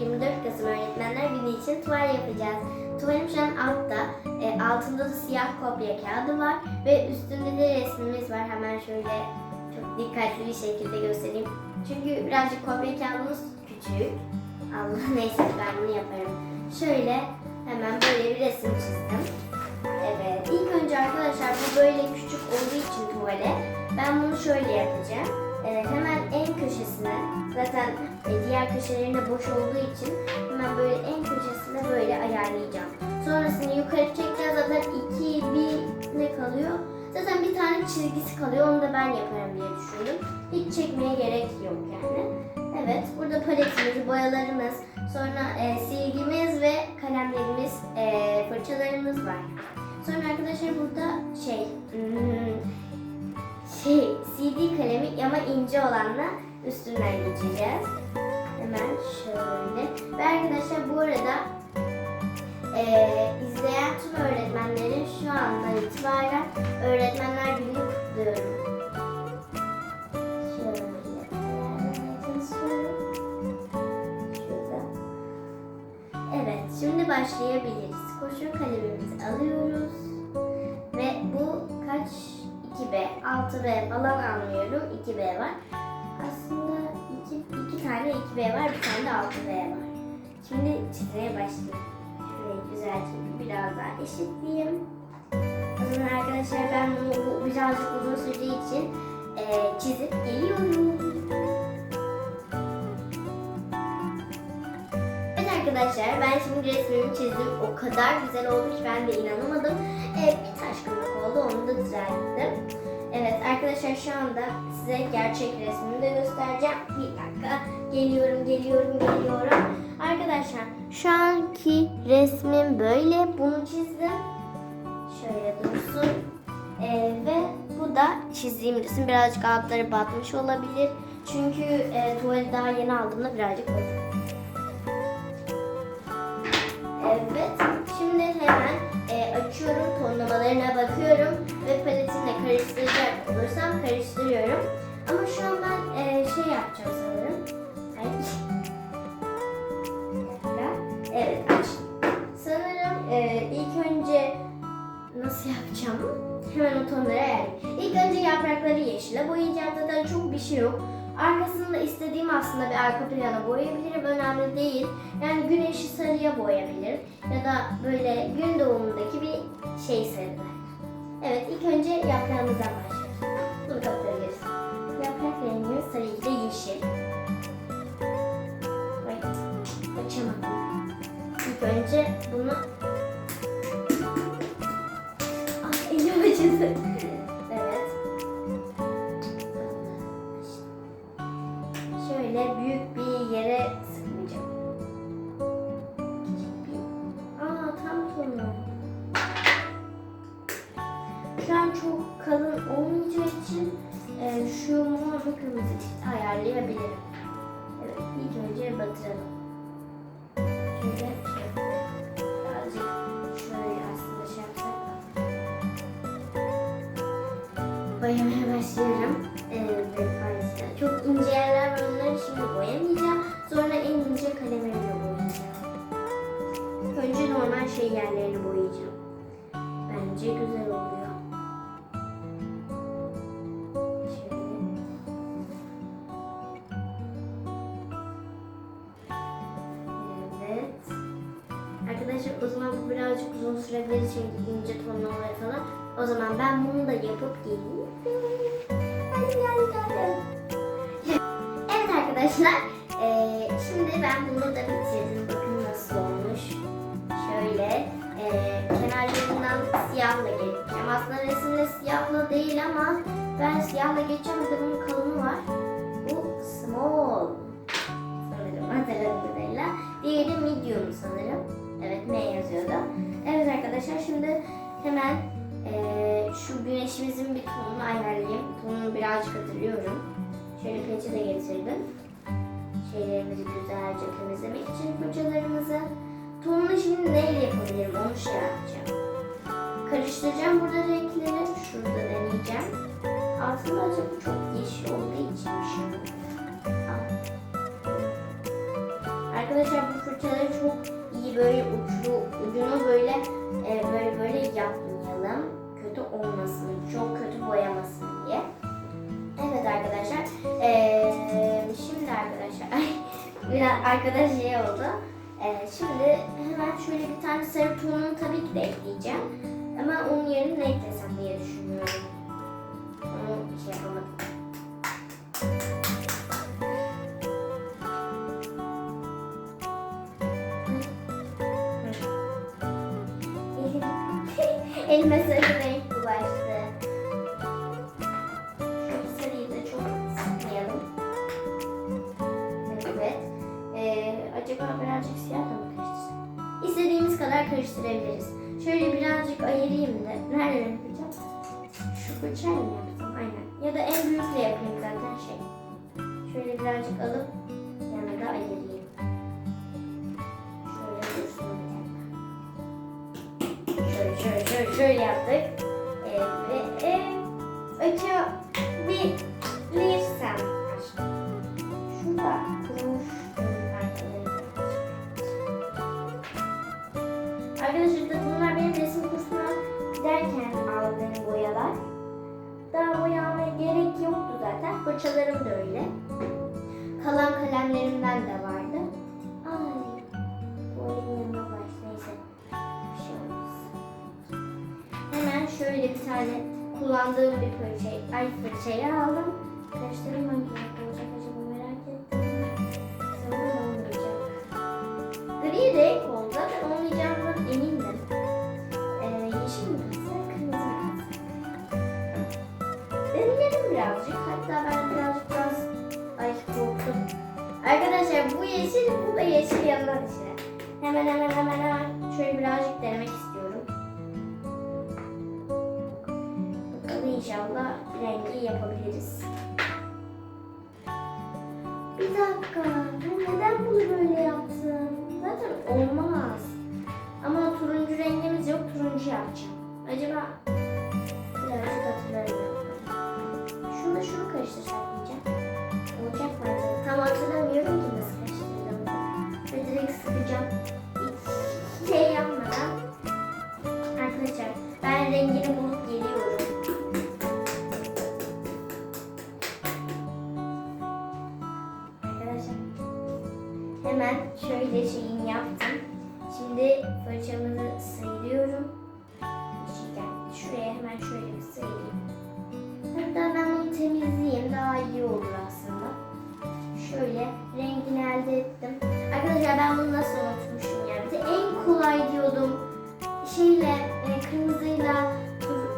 24 Kasım Öğretmenler Günü için tuval yapacağız. Tuvalim şu an altta. E, altında da siyah kopya kağıdı var ve üstünde de resmimiz var. Hemen şöyle çok dikkatli bir şekilde göstereyim. Çünkü birazcık kopya kağıdımız küçük. Allah neyse ben bunu yaparım. Şöyle hemen böyle bir resim çizdim. Evet. İlk önce arkadaşlar bu böyle küçük olduğu için tuvale ben bunu şöyle yapacağım. Ee, hemen en köşesine zaten e, diğer köşelerinde boş olduğu için hemen böyle en köşesine böyle ayarlayacağım. Sonrasını yukarı çekeceğiz. Zaten iki bir ne kalıyor? Zaten bir tane çizgisi kalıyor. Onu da ben yaparım diye düşündüm. Hiç çekmeye gerek yok yani. Evet. Burada paletimiz, boyalarımız, sonra e, silgimiz ve kalemlerimiz, e, fırçalarımız var. Sonra arkadaşlar burada şey hmm, şey CD kalemi ama ince olanla üstünden geçeceğiz. Hemen şöyle. Ve arkadaşlar bu arada eee izleyen tüm öğretmenlerin şu andan itibaren öğretmenler gününü kutluyorum. Evet, şimdi başlayabiliriz. Koşu kalemimizi alıyoruz. 6B falan anlıyorum. 2B var. Aslında iki, iki tane 2B var, bir tane de 6B var. Şimdi çizmeye başlayayım. Şurayı güzelce biraz daha eşitleyeyim. O zaman arkadaşlar ben bunu bu birazcık uzun sürdüğü için eee, çizip geliyorum. Arkadaşlar ben şimdi resmimi çizdim. O kadar güzel oldu ki ben de inanamadım. Evet bir taşkınlık oldu onu da düzelttim. Evet arkadaşlar şu anda size gerçek resmimi de göstereceğim. Bir dakika geliyorum geliyorum geliyorum. Arkadaşlar şu anki resmim böyle. Bunu çizdim. Şöyle dursun. Ee, ve bu da çizdiğim resim birazcık altları batmış olabilir. Çünkü e, tuvali daha yeni aldığımda birazcık batıyor. Evet. Şimdi hemen e, açıyorum. Tonlamalarına bakıyorum. Ve paletimle karıştıracak olursam karıştırıyorum. Ama şu an ben e, şey yapacağım sanırım. Evet açtım. Sanırım e, ilk önce nasıl yapacağım? Hemen o ayarlayayım. İlk önce yaprakları yeşile boyayacağım. Zaten çok bir şey yok. Arkasında istediğim aslında bir arka plana boyayabilirim. Önemli değil. Yani güneşi sarıya boyayabilirim. Ya da böyle gün doğumundaki bir şey sarıda. Evet ilk önce yaprağımızdan başlayalım. Bunu kapatabiliriz. Yaprak rengimiz tabii ki de yeşil. Ay, açamadım. İlk önce bunu... Ah elim acıdı. An çok kalın olmayacağı için e, şu mor ve kırmızı ayarlayabilirim. Evet ilk önce batıralım. Şöyle şey. Boyamaya başlıyorum. Arkadaşlar. Çok ince yerler var onları şimdi boyamayacağım. Sonra en ince kalemimle boyayacağım. Önce normal şey yerlerini boyayacağım. Bence güzel Arkadaşlar o zaman bu birazcık uzun sürebilir çünkü ince tonlamaları falan. O zaman ben bunu da yapıp gel. Evet arkadaşlar. eee, şimdi ben bunu da bitirdim. Bakın nasıl olmuş. Şöyle eee kenarlarından siyahla geçeceğim. Aslında resimde siyahla değil ama ben siyahla geçeceğim. Bir de bunun kalını var. Bu small. Güneşimizin bir tonunu ayarlayayım. Tonunu birazcık hatırlıyorum. Şöyle peçete getirdim. Şeylerimizi güzelce temizlemek için fırçalarımızı. Tonunu şimdi neyle yapabilirim onu şey yapacağım. Karıştıracağım burada renkleri. Şurada deneyeceğim. Aslında acaba çok yeşil olduğu için bir şey. Arkadaşlar bu fırçaları çok iyi böyle uçlu, ucunu böyle e, böyle böyle yapmayalım. Kötü olmasın, çok kötü boyamasın diye. Evet arkadaşlar. Ee, şimdi arkadaşlar biraz arkadaş şey oldu. Ee, şimdi hemen şöyle bir tane sarı tonunu tabii ki de ekleyeceğim. Ama onun yerine ne eklesem diye düşünüyorum. Onu şey yapamadım. Elim, elime sarı karıştırabiliriz. Şöyle birazcık ayırayım da. Nerede yapacağım? Şu fırçayla mı yapsam? Aynen. Ya da en büyükle yapayım zaten şey. Şöyle birazcık alıp bir renk Turuncu yapacağım. Acaba birazcık hatırlarım. Şunu şunu karıştırsak diyeceğim. Olacak mı? Tam hatırlamıyorum ki nasıl karıştırdığımı. Ve direkt sıkacağım. Hiç şey yapmadan. Arkadaşlar ben rengini bulup geliyorum. Arkadaşlar hemen şöyle şeyini yaptım. Şimdi fırçamızı Hatta ben bunu temizleyeyim daha iyi olur aslında. Şöyle rengini elde ettim. Arkadaşlar ben bunu nasıl unutmuşum ya. Bir en kolay diyordum. Şeyle e, kırmızıyla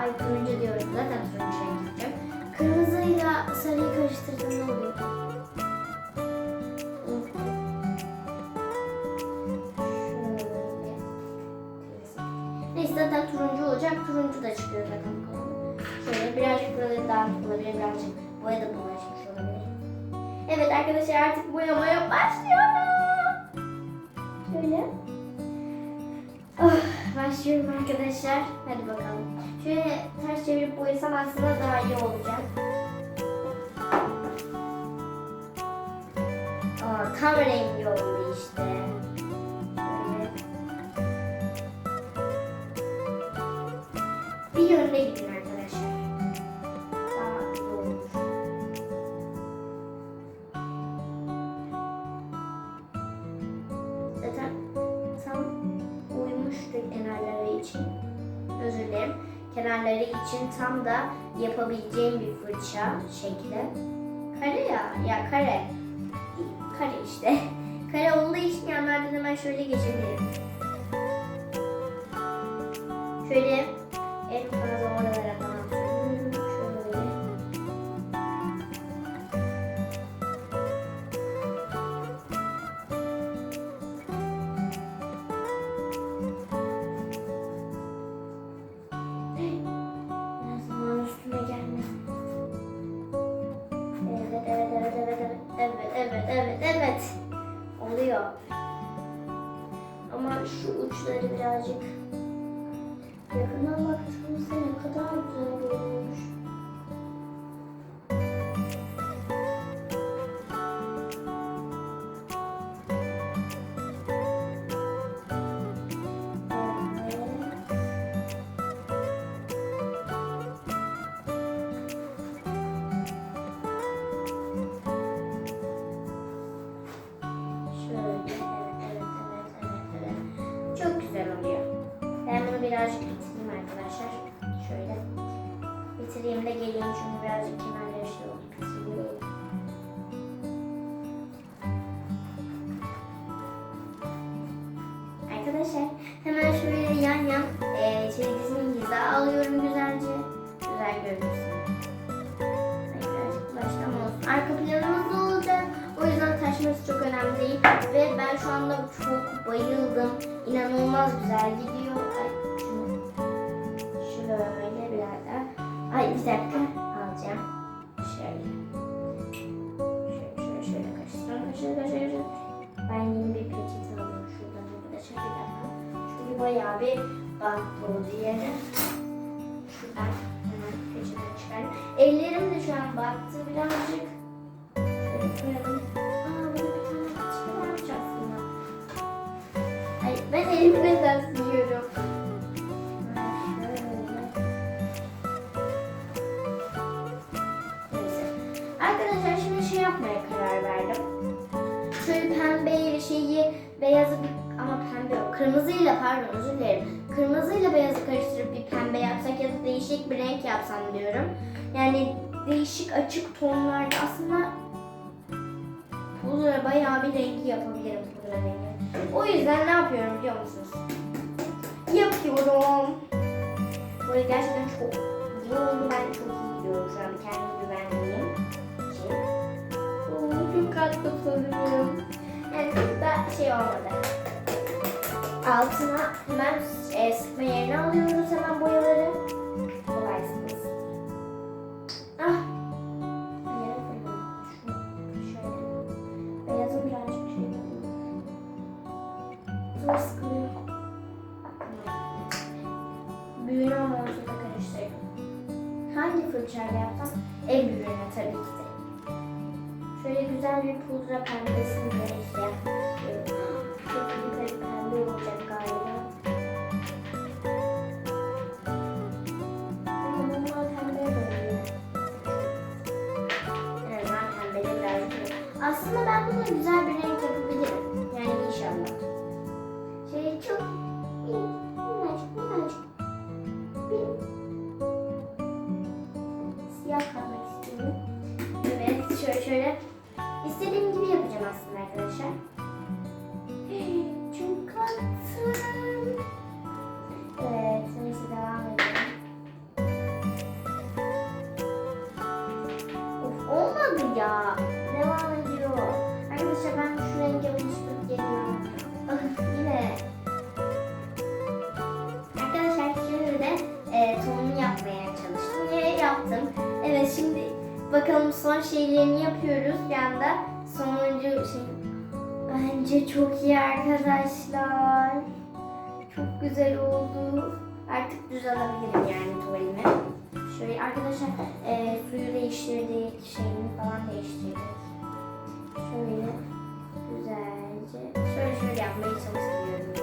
ay turuncu diyorum zaten turuncu renk yapacağım. Kırmızıyla sarıyı karıştırdım ne oluyor? Arkadaşlar artık boyamaya başlıyorum. Şöyle. Oh, başlıyorum arkadaşlar. Hadi bakalım. Şöyle ters çevirip boyasam aslında daha iyi olacak. Aa, tam rengi oldu işte. İçin. Özür dilerim. Kenarları için tam da yapabileceğim bir fırça şekli. Kare ya, ya kare. Kare işte. Kare olduğu için yanlardan hemen şöyle geçebilirim. Şöyle evet, evet. Oluyor. Ama şu uçları birazcık yakından baktığımızda ne kadar güzel görünüyormuş. Ay ben elimle de siliyorum. Ha, şöyle. Neyse. Arkadaşlar şimdi şey yapmaya karar verdim. Şöyle pembe şeyi beyazı bir ama pembe yok. Kırmızıyla pardon özür dilerim. Kırmızıyla beyazı karıştırıp bir pembe yapsak ya da değişik bir renk yapsam diyorum. Yani değişik açık tonlarda aslında pudra bayağı bir rengi yapabilirim pudra rengi. O yüzden ne yapıyorum biliyor musunuz? Yapıyorum. Böyle gerçekten çok iyi oldu. Ben çok iyi gidiyorum şu an. Kendime güvenliyim. Oo, çok tatlı sanırım. Yani da şey olmadı. Altına hemen e, sıkma yerine alıyoruz hemen boyaları. Bir pudra pembesini de işte. Çok güzel pembe olacak galiba. Ama bunlar pembeye dönüyor. En azından pembede birazcık. Aslında ben buna güzel bir şeylerini yapıyoruz. Bir anda sonuncu şey. Bence çok iyi arkadaşlar. Çok güzel oldu. Artık düz alabilirim yani tuvalimi. Şöyle arkadaşlar e, suyu değiştirdik, şeyini falan değiştirdik. Şöyle güzelce, şöyle şöyle yapmayı çok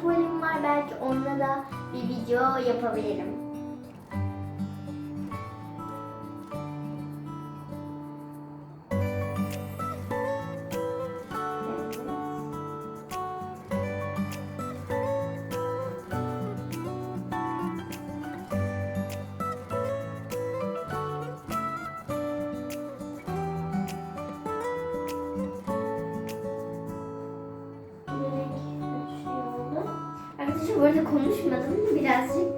tuvalim var. Belki onunla da bir video yapabilirim. Arkadaşlar bu arada konuşmadım birazcık.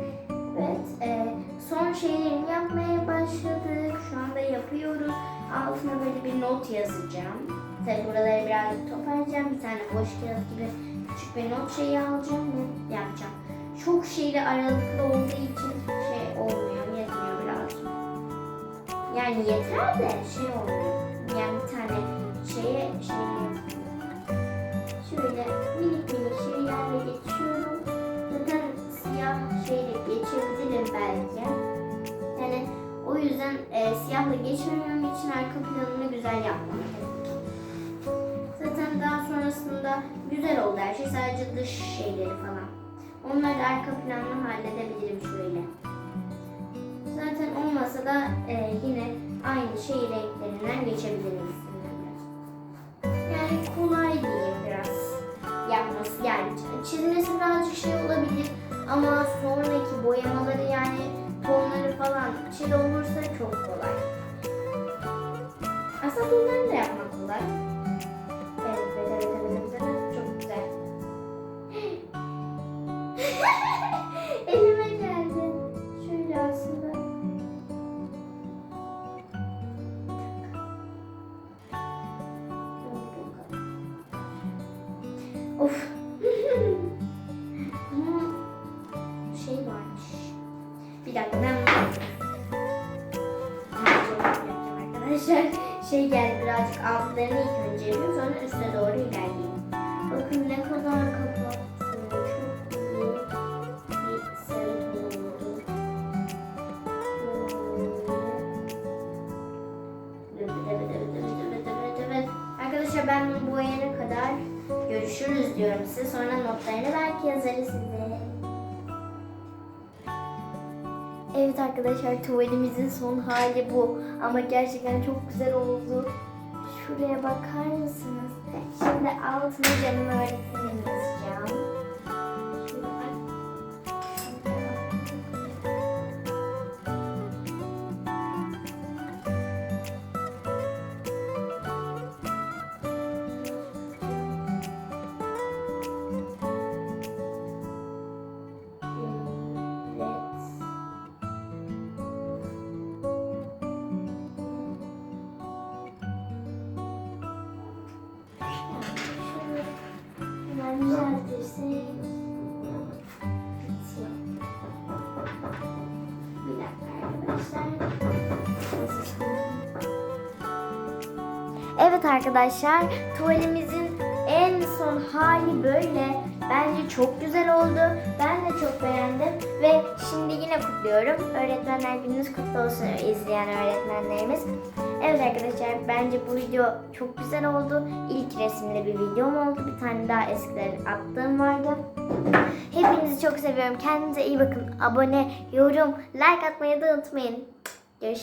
Evet. e, son şeylerini yapmaya başladık. Şu anda yapıyoruz. Altına böyle bir not yazacağım. Tabi buraları birazcık toparlayacağım. Bir tane boş kağıt gibi küçük bir not şeyi alacağım ve yapacağım. Çok şeyli aralıklı olduğu için şey olmuyor, yetmiyor birazcık. Yani yeter de şey olmuyor. Şeyle geçebilirim belki. Yani o yüzden e, siyahla geçmemem için arka planını güzel yapmam gerekiyor. Zaten daha sonrasında güzel oldu her şey. Sadece dış şeyleri falan. Onları da arka planla halledebilirim şöyle. Zaten olmasa da e, yine aynı şey renklerinden biraz. Yani kolay diyeyim biraz yapması. Yani çizmesi birazcık şey olabilir ama sonraki boyamaları yani tonları falan çil olursa birazcık altlarını ilk önce yapayım sonra üste doğru ilerleyeyim. Bakın ne kadar kapattım. Çok iyi bir sarı oldu. Şöyle. Arkadaşlar ben bunu boyayana kadar görüşürüz diyorum size. Sonra notlarını belki yazarız size. Evet arkadaşlar tuvalimizin son hali bu. Ama gerçekten çok güzel oldu. Şuraya bakar mısınız? Şimdi altına canım öğretmenimi Evet arkadaşlar, tuvalimizin en son hali böyle. Bence çok güzel oldu. Ben de çok beğendim. Ve şimdi yine kutluyorum. Öğretmenler gününüz kutlu olsun izleyen öğretmenlerimiz. Evet arkadaşlar, bence bu video çok güzel oldu. İlk resimli bir videom oldu. Bir tane daha eskiden attığım vardı. Hepinizi çok seviyorum. Kendinize iyi bakın. Abone, yorum, like atmayı da unutmayın.